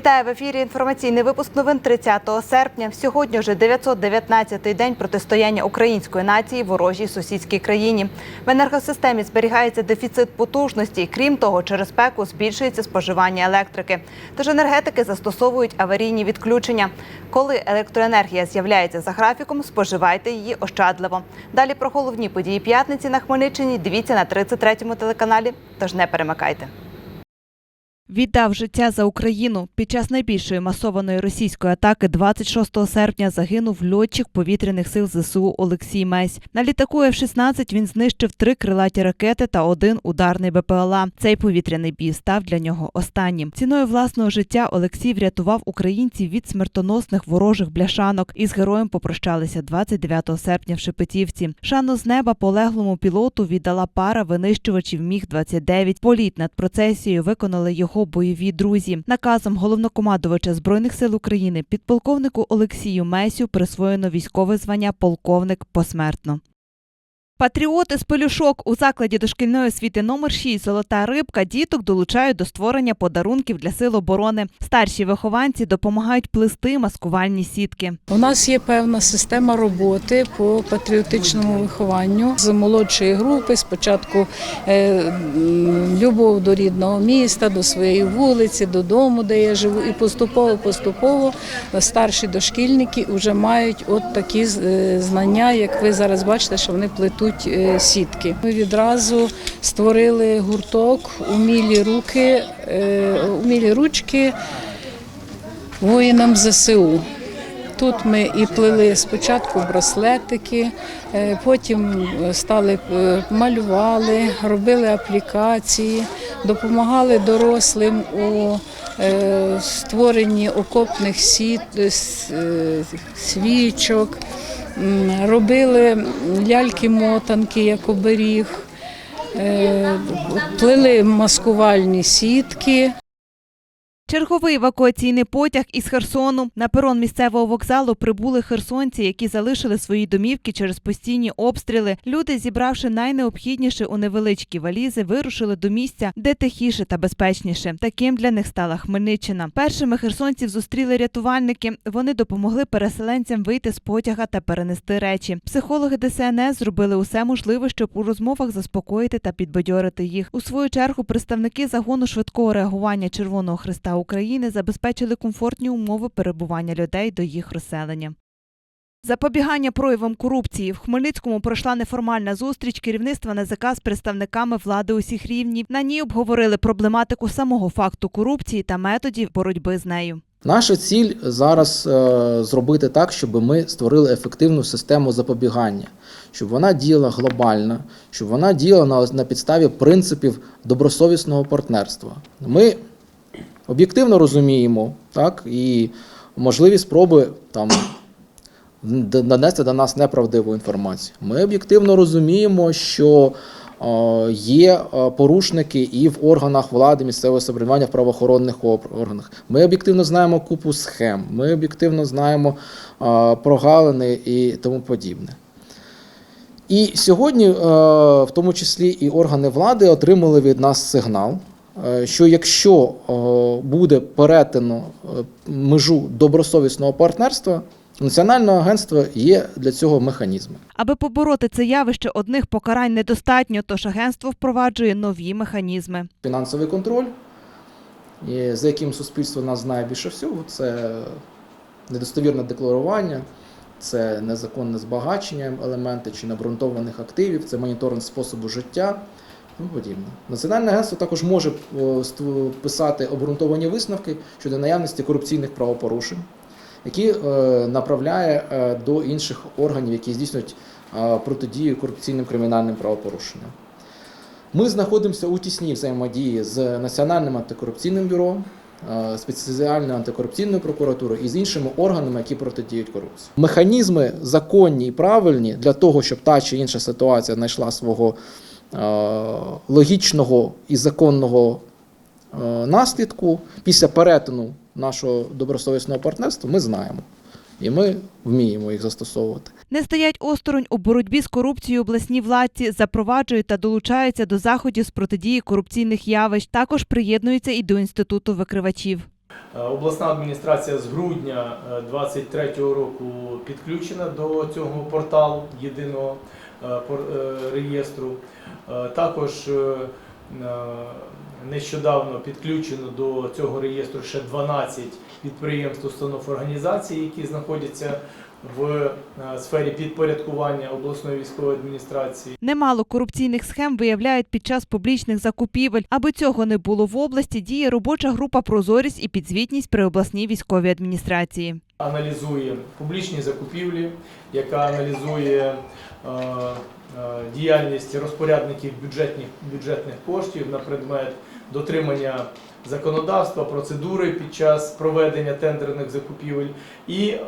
Вітаю в ефірі. Інформаційний випуск новин 30 серпня. Сьогодні вже 919-й день протистояння української нації ворожій сусідській країні. В енергосистемі зберігається дефіцит потужності. Крім того, через спеку збільшується споживання електрики. Тож енергетики застосовують аварійні відключення. Коли електроенергія з'являється за графіком, споживайте її ощадливо. Далі про головні події п'ятниці на Хмельниччині. Дивіться на 33-му телеканалі. Тож не перемикайте. Віддав життя за Україну. Під час найбільшої масованої російської атаки 26 серпня загинув льотчик повітряних сил ЗСУ Олексій Месь. На літаку F-16 він знищив три крилаті ракети та один ударний БПЛА. Цей повітряний бій став для нього останнім. Ціною власного життя Олексій врятував українців від смертоносних ворожих бляшанок. Із героєм попрощалися 29 серпня в Шепетівці. Шану з неба полеглому пілоту віддала пара винищувачів Міг 29 Політ над процесією виконали його бойові друзі. Наказом головнокомандувача збройних сил України підполковнику Олексію Месю присвоєно військове звання полковник посмертно. Патріоти з пелюшок у закладі дошкільної освіти номер 6 Золота рибка діток долучають до створення подарунків для сил оборони. Старші вихованці допомагають плести маскувальні сітки. У нас є певна система роботи по патріотичному вихованню з молодшої групи. Спочатку е, любов до рідного міста, до своєї вулиці, додому, де я живу, і поступово, поступово старші дошкільники вже мають от такі е, знання, як ви зараз бачите, що вони плетуть е, сітки. Ми відразу створили гурток умілі руки, е, умілі ручки воїнам ЗСУ. Тут ми і плели спочатку браслетики, е, потім стали малювали, робили аплікації, допомагали дорослим у створенні окопних сіт, свічок, робили ляльки-мотанки як оберіг, е, плели маскувальні сітки. Черговий евакуаційний потяг із Херсону на перон місцевого вокзалу прибули херсонці, які залишили свої домівки через постійні обстріли. Люди, зібравши найнеобхідніше у невеличкі валізи, вирушили до місця, де тихіше та безпечніше. Таким для них стала Хмельниччина. Першими херсонців зустріли рятувальники. Вони допомогли переселенцям вийти з потяга та перенести речі. Психологи ДСНС зробили усе можливе, щоб у розмовах заспокоїти та підбадьорити їх. У свою чергу представники загону швидкого реагування Червоного Христа України забезпечили комфортні умови перебування людей до їх розселення. Запобігання проявам корупції в Хмельницькому пройшла неформальна зустріч керівництва НАЗК з представниками влади усіх рівнів. На ній обговорили проблематику самого факту корупції та методів боротьби з нею. Наша ціль зараз е, зробити так, щоб ми створили ефективну систему запобігання, щоб вона діяла глобально, щоб вона діяла на підставі принципів добросовісного партнерства. Ми об'єктивно розуміємо, так, і можливі спроби там д- нанести до нас неправдиву інформацію. Ми об'єктивно розуміємо, що е, є е, порушники і в органах влади місцевого самоврядування, в правоохоронних органах. Ми об'єктивно знаємо купу схем, ми об'єктивно знаємо е, прогалини і тому подібне. І сьогодні, в тому числі, і органи влади отримали від нас сигнал, що якщо е, буде перетину е, межу добросовісного партнерства, Національне агентство є для цього механізми. Аби побороти це явище, одних покарань недостатньо, тож агентство впроваджує нові механізми. Фінансовий контроль, за яким суспільство нас знає більше всього, це недостовірне декларування, це незаконне збагачення елементи чи необґрунтованих активів, це моніторинг способу життя. Тому подібне. Національне агентство також може о, писати обґрунтовані висновки щодо наявності корупційних правопорушень, які е, направляє е, до інших органів, які здійснюють е, протидію корупційним кримінальним правопорушенням. Ми знаходимося у тісній взаємодії з Національним антикорупційним бюро, е, спеціальною антикорупційною прокуратурою і з іншими органами, які протидіють корупції. Механізми законні і правильні для того, щоб та чи інша ситуація знайшла свого е, логічного і законного е, наслідку після перетину нашого добросовісного партнерства, ми знаємо. І ми вміємо їх застосовувати. Не стоять осторонь у боротьбі з корупцією обласні владці, запроваджують та долучаються до заходів з протидії корупційних явищ. Також приєднуються і до інституту викривачів. Е, Обласна адміністрація з грудня 2023 року підключена до цього порталу єдиного е, е, реєстру. Е, Також е, е, нещодавно підключено до цього реєстру ще 12 підприємств, установ організацій, які знаходяться в е, сфері підпорядкування обласної військової адміністрації. Немало корупційних схем виявляють під час публічних закупівель. Аби цього не було в області, діє робоча група Прозорість і підзвітність при обласній військовій адміністрації. Аналізує публічні закупівлі, яка аналізує е, е, діяльність розпорядників бюджетних, бюджетних коштів на предмет дотримання законодавства, процедури під час проведення тендерних закупівель і е,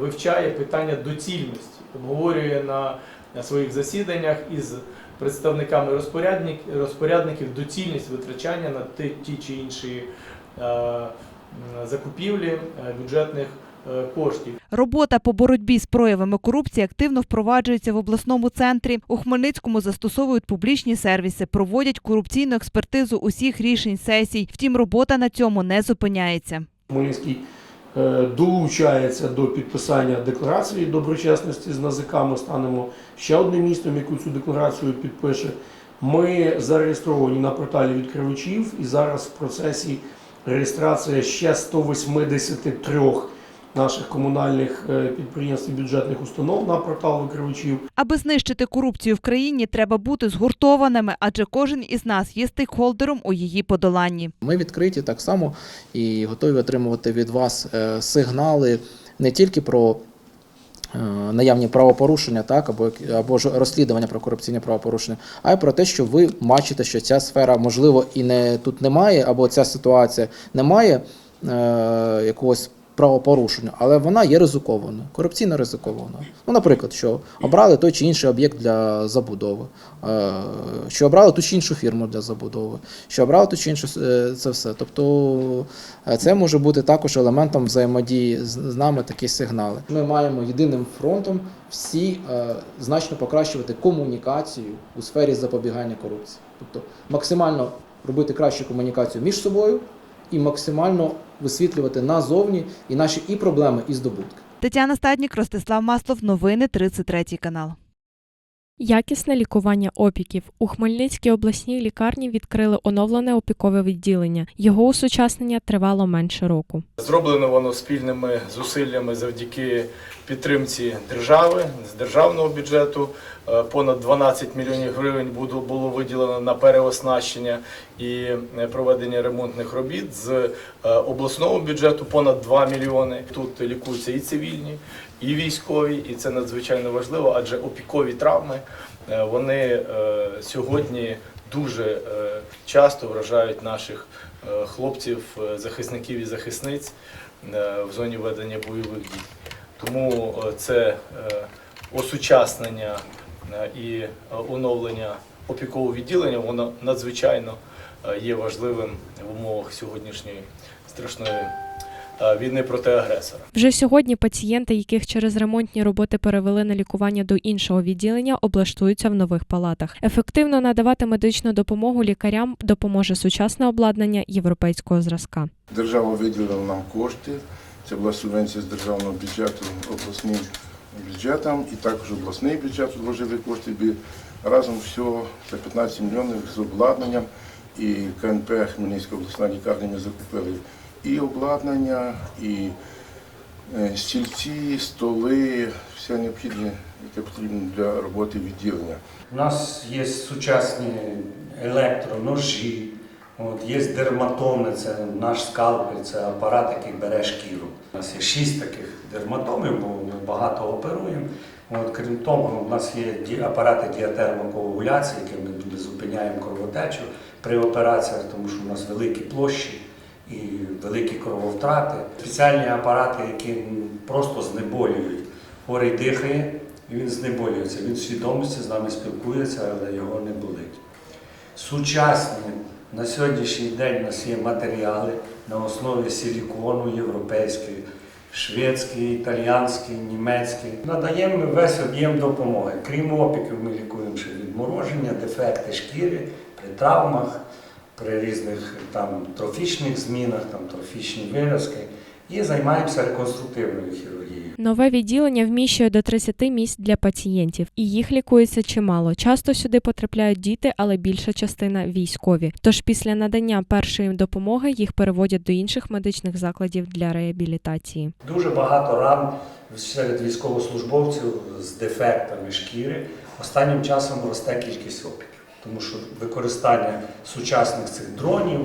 вивчає питання доцільності, обговорює на, своїх засіданнях із представниками розпорядник, розпорядників доцільність витрачання на ті, ті чи інші закупівлі бюджетних коштів. Робота по боротьбі з проявами корупції активно впроваджується в обласному центрі. У Хмельницькому застосовують публічні сервіси, проводять корупційну експертизу усіх рішень сесій. Втім, робота на цьому не зупиняється. Хмельницький е, долучається до підписання декларації доброчесності з НАЗК. Ми станемо ще одним містом, яку цю декларацію підпише. Ми зареєстровані на порталі відкривачів і зараз в процесі реєстрація ще 183 наших комунальних е, підприємств і бюджетних установ на портал викривачів. Аби знищити корупцію в країні, треба бути згуртованими, адже кожен із нас є стейкхолдером у її подоланні. Ми відкриті так само і готові отримувати від вас е, сигнали не тільки про е, наявні правопорушення, так, або, або ж розслідування про корупційні правопорушення, а й про те, що ви бачите, що ця сфера, можливо, і не тут немає, або ця ситуація не має е, якогось правопорушення, але вона є ризикованою, корупційно ризикованою. Ну, наприклад, що обрали той чи інший об'єкт для забудови, е, що обрали ту чи іншу фірму для забудови, що обрали ту чи іншу е, це все. Тобто е, це може бути також елементом взаємодії з нами такі сигнали. Ми маємо єдиним фронтом всі значно покращувати комунікацію у сфері запобігання корупції. Тобто максимально робити кращу комунікацію між собою і максимально висвітлювати назовні і наші і проблеми, і здобутки. Тетяна Стаднік, Ростислав Маслов, новини 33 канал. Якісне лікування опіків у Хмельницькій обласній лікарні відкрили оновлене опікове відділення. Його усучаснення тривало менше року. Зроблено воно спільними зусиллями завдяки підтримці держави з державного бюджету. Е, Понад 12 мільйонів гривень було- було виділено на переоснащення і е, проведення ремонтних робіт. З обласного бюджету понад 2 мільйони. Тут лікуються і цивільні, і військові, і це надзвичайно важливо, адже опікові травми е, вони е, сьогодні дуже е, часто вражають наших е, хлопців, е, захисників і захисниць е, в зоні ведення бойових дій. Тому е, це е, осучаснення е, і е, оновлення опікового відділення, воно надзвичайно е, є важливим в умовах сьогоднішньої страшної е, війни проти агресора. Вже сьогодні пацієнти, яких через ремонтні роботи перевели на лікування до іншого відділення, облаштуються в нових палатах. Ефективно надавати медичну допомогу лікарям допоможе сучасне обладнання європейського зразка. Держава виділила нам кошти. Це була субвенція з державного бюджету обласним бюджетам, і також обласний бюджет вложили кошти. бі- Разом всього це 15 мільйонів з обладнанням. І КНП Хмельницька обласна лікарня ми закупили і обладнання, і е, стільці, столи, все необхідне, яке потрібно для роботи відділення. У нас є сучасні електроножі, от, є дерматоми, це наш скальпель, це апарат, який бере шкіру. У нас є шість таких дерматомів, бо ми багато оперуємо. От, крім того, у нас є апарати діатермокоагуляції, якими ми зупиняємо кровотечу при операціях, тому що у нас великі площі і великі крововтрати. Спеціальні апарати, які просто знеболюють. Хворий дихає, і він знеболюється. Він свідомості з нами спілкується, але його не болить. Сучасні на сьогоднішній день у нас є матеріали на основі силікону європейської, шведський, італіянський, німецький. Надаємо ми весь об'єм допомоги. Крім опіків, ми лікуємо ще відмороження, дефекти шкіри при травмах, при різних там трофічних змінах, там трофічні виразки. І займаємося реконструктивною хірургією. Нове відділення вміщує до 30 місць для пацієнтів, і їх лікується чимало. Часто сюди потрапляють діти, але більша частина військові. Тож після надання першої допомоги їх переводять до інших медичних закладів для реабілітації. Дуже багато ран серед військовослужбовців з дефектами шкіри. Останнім часом росте кількість опіків, тому що використання сучасних цих дронів,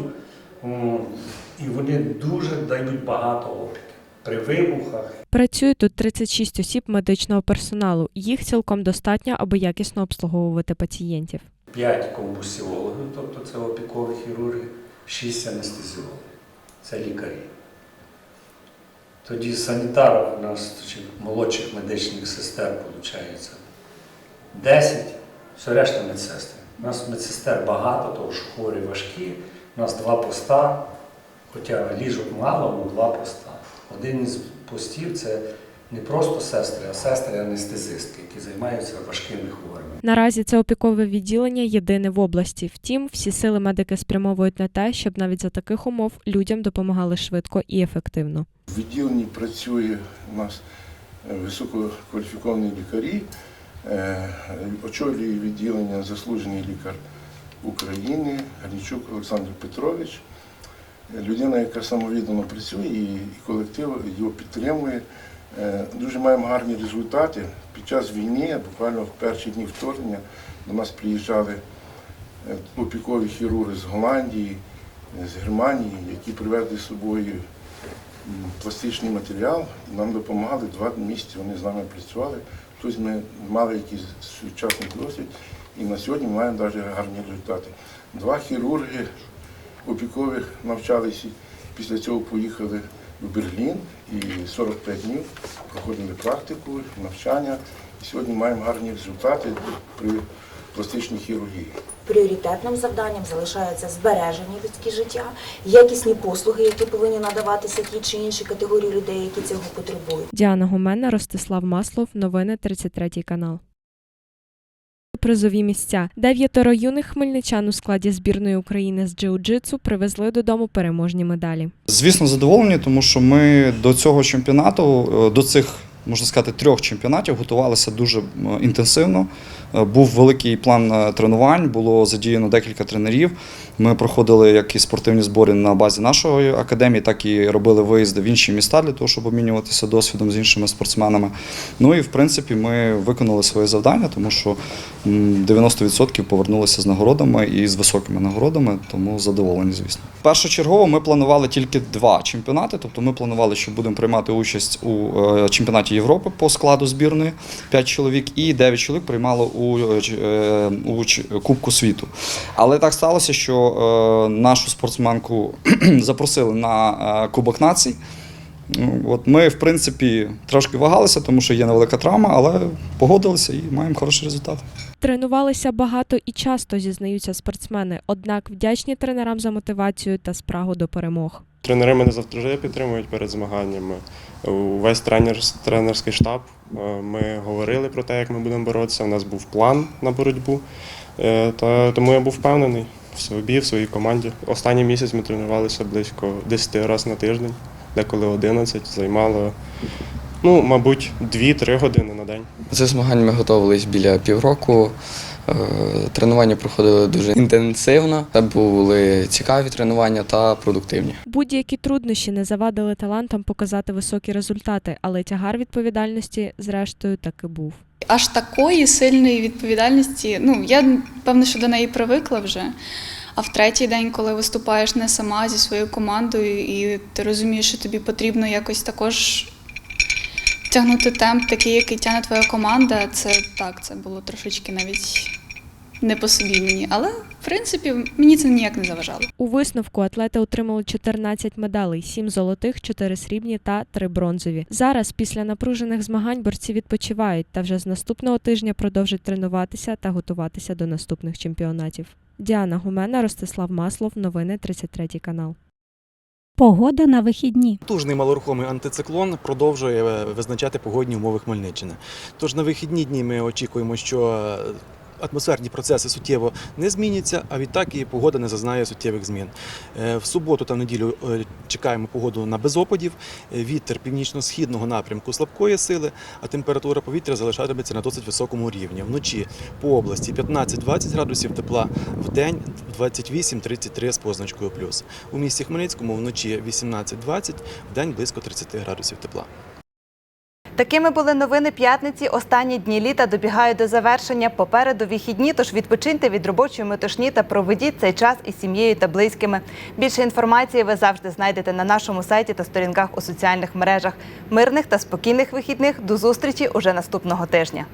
і вони дуже дають багато опіків при вибухах. Працює тут 36 осіб медичного персоналу. Їх цілком достатньо, аби якісно обслуговувати пацієнтів. 5 комбусіологів, тобто це опікові хірурги, 6 анестезіологів. Це лікарі. Тоді санітарів у нас чи молодших медичних сестер виходить 10, все решта медсестри. У нас медсестер багато, тому що хворі важкі. У нас два поста, хоча ліжок мало, але два поста. Один із постів це не просто сестри, а сестри-анестезистки, які займаються важкими хворими. Наразі це опікове відділення єдине в області. Втім, всі сили медики спрямовують на те, щоб навіть за таких умов людям допомагали швидко і ефективно. В відділенні працює у нас е, висококваліфіковані лікарі, Е, очолює відділення заслужений лікар України Галічук Олександр Петрович. Людина, яка самовіддано працює і колектив його підтримує. Е, Дуже маємо гарні результати. Під час війни, буквально в перші дні вторгнення, до нас приїжджали е, опікові хірурги з Голландії, з Германії, які привезли з собою пластичний матеріал, нам допомагали два місяці, вони з нами працювали. Тобто ми мали якийсь сучасний досвід, і на сьогодні маємо навіть гарні результати. Два хірурги опікових навчалися, після цього поїхали в Берлін і 45 днів проходили практику, навчання. І сьогодні маємо гарні результати при пластичній хірургії. Пріоритетним завданням залишається збереження людських життя, якісні послуги, які повинні надаватися тій чи іншій категорії людей, які цього потребують. Діана Гуменна, Ростислав Маслов, новини 33 канал. Призові місця. Дев'ятеро юних хмельничан у складі збірної України з джиу-джитсу привезли додому переможні медалі. Звісно, задоволені, тому що ми до цього чемпіонату, е, до цих можна сказати, трьох чемпіонатів готувалися дуже інтенсивно. Е, Був великий план е, тренувань, було задіяно декілька тренерів. Ми проходили як і спортивні збори на базі нашої академії, так і робили виїзди в інші міста для того, щоб обмінюватися досвідом з іншими спортсменами. Ну і в принципі ми виконали своє завдання, тому що 90% повернулися з нагородами і з високими нагородами, тому задоволені, звісно. Першочергово ми планували тільки два чемпіонати. Тобто ми планували, що будемо приймати участь у е, чемпіонаті Європи по складу збірної 5 чоловік, і 9 чоловік приймало у, е, е, у Кубку світу. Але так сталося, що е, нашу спортсменку запросили на Кубок націй. Ну, От ми, в принципі, трошки вагалися, тому що є невелика травма, але погодилися і маємо хороший результат. Тренувалися багато і часто зізнаються спортсмени, однак вдячні тренерам за мотивацію та спрагу до перемог. Тренери мене завжди підтримують перед змаганнями. Увесь тренер, тренерський штаб. е, Ми говорили про те, як ми будемо боротися. У нас був план на боротьбу. Е, Та тому я був впевнений в собі, в своїй команді. Останній місяць ми тренувалися близько 10 разів на тиждень, деколи 11. Займало, ну, мабуть, 2-3 години на день. Це змагань ми готувалися біля півроку. Е, Тренування проходили дуже інтенсивно. Це були цікаві тренування та продуктивні. Будь-які труднощі не завадили талантам показати високі результати, але тягар відповідальності, зрештою, таки був. Аж такої сильної відповідальності, ну я певно, що до неї привикла вже. А в третій день, коли виступаєш не сама зі своєю командою, і ти розумієш, що тобі потрібно якось також тягнути темп, такий, який тягне твоя команда, це так, це було трошечки навіть не по собі мені. Але в принципі мені це ніяк не заважало. У висновку атлети отримали 14 медалей: 7 золотих, 4 срібні та 3 бронзові. Зараз, після напружених змагань, борці відпочивають та вже з наступного тижня продовжать тренуватися та готуватися до наступних чемпіонатів. Діана Гумена, Ростислав Маслов, новини 33 канал. Погода на вихідні. Тужний малорухомий антициклон продовжує е, визначати погодні умови Хмельниччини. Тож на вихідні дні ми очікуємо, що е, атмосферні процеси суттєво не зміняться, а відтак і погода не зазнає суттєвих змін. Е, В суботу та неділю е, чекаємо погоду на без опадів. Е, Вітер північно-східного напрямку слабкої сили, а температура повітря залишатиметься на досить високому рівні. Вночі по області 15-20 градусів тепла, в день 28-33 з позначкою плюс. У місті Хмельницькому вночі 18-20, в день близько 30 градусів тепла. Такими були новини п'ятниці. Останні дні літа добігають до завершення. Попереду вихідні, тож відпочиньте від робочої метушні та проведіть цей час із сім'єю та близькими. Більше інформації ви завжди знайдете на нашому сайті та сторінках у соціальних мережах. Мирних та спокійних вихідних. До зустрічі уже наступного тижня.